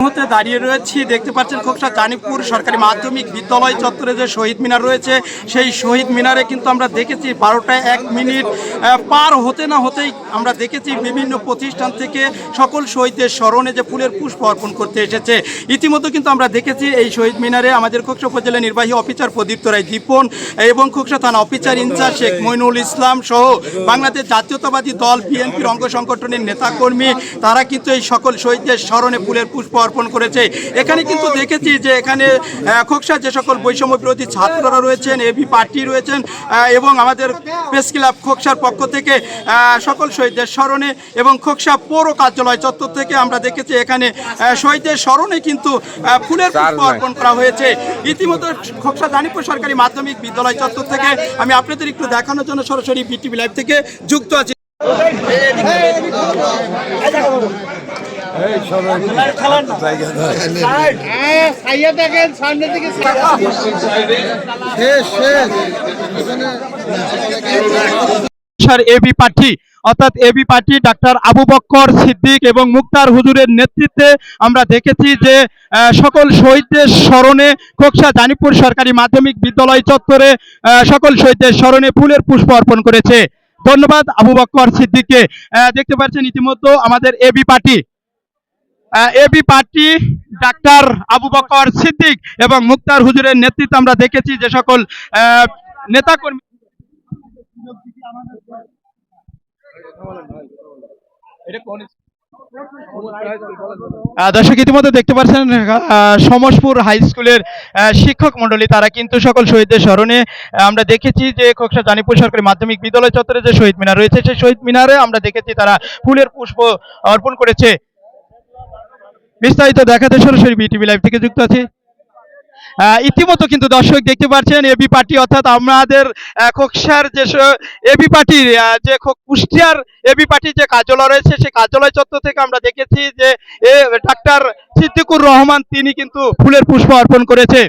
মুহূর্তে দাঁড়িয়ে রয়েছি। দেখতে পাচ্ছেন খোকসা জানিপুর সরকারি মাধ্যমিক বিদ্যালয় চত্বরে যে শহীদ মিনার রয়েছে, সেই শহীদ মিনারে কিন্তু আমরা দেখেছি বারোটায় এক মিনিট পার হতে না হতেই আমরা দেখেছি বিভিন্ন প্রতিষ্ঠান থেকে সকল শহীদদের স্মরণে যে ফুলের পুষ্প অর্পণ করতে এসেছে। ইতিমধ্যে কিন্তু আমরা দেখেছি এই শহীদ মিনারে আমাদের খোকসা উপজেলা নির্বাহী অফিসার প্রদীপ্ত রায় দীপন এবং খোকসা থানা officer in charge Sheikh Moinul Islam সহ বাংলাদেশ জাতীয়তাবাদী দল, বিএনপির অঙ্গ সংগঠনের নেতাকর্মী, তারা কিন্তু এই সকল শহীদদের স্মরণে ফুলের পুষ্প অর্পণ করেছে এখানে কিন্তু দেখেছি যে এখানে খোকসা যে সকল বৈষম্য বিরোধী ছাত্ররা রয়েছেন এবি পার্টি রয়েছেন এবং আমাদের প্রেস ক্লাব খোকসার পক্ষ থেকে সকল শহীদদের স্মরণে এবং খোকসা পৌর কার্যালয় চত্বর থেকে আমরা দেখেছি এখানে শহীদদের স্মরণে কিন্তু ফুলের পুষ্প অর্পণ করা হয়েছে ইতিমধ্যে খোকসা জানিপুর সরকারি মাধ্যমিক বিদ্যালয় চত্বর থেকে আমি আপনাদের একটু দেখানোর জন্য সরাসরি বিটিভি লাইভ থেকে যুক্ত আছি এবি পার্টি অর্থাৎ AB party doctor Abu Bakkar Siddique এবং মুক্তার হুজুরের নেতৃত্বে আমরা দেখেছি যে আহ, সকল শহীদদের স্মরণে খোকসা জানিপুর সরকারি মাধ্যমিক বিদ্যালয় চত্বরে আহ, সকল শহীদদের স্মরণে ফুলের পুষ্প অর্পণ করেছে। ধন্যবাদ আবু বক্কর সিদ্দিককে। আহ, দেখতে পাচ্ছেন ইতিমধ্যে আমাদের AB party AB party, doctor Abu Bakar Siddique এবং মুক্তার হুজুরের নেতৃত্বে আমরা দেখেছি যে সকল নেতাকর্মী দর্শক, ইতিমধ্যে দেখতে পাচ্ছেন সমসপুর হাই স্কুলের শিক্ষক মন্ডলী তারা কিন্তু সকল শহীদদের স্মরণে আমরা দেখেছি যে খোকসা জানিপুর সরকারি মাধ্যমিক বিদ্যালয় চত্বরে যে শহীদ মিনার রয়েছে, সেই শহীদ মিনারে আমরা দেখেছি তারা ফুলের পুষ্প অর্পণ করেছে। বিস্তারিত দেখাতে সরাসরি বিটিভি লাইভ থেকে যুক্ত আছি। ইতিমতো কিন্তু দর্শক দেখতে পাচ্ছেন এবি পার্টি অর্থাৎ আমাদের খোকসার যে এবি পার্টির যে কুষ্টিয়ার এবি পার্টির যে কার্যালয় রয়েছে, সেই কার্যালয় চত্বর থেকে আমরা দেখেছি যে ডাক্তার সিদ্দিকুর রহমান, তিনি কিন্তু ফুলের পুষ্প অর্পণ করেছে।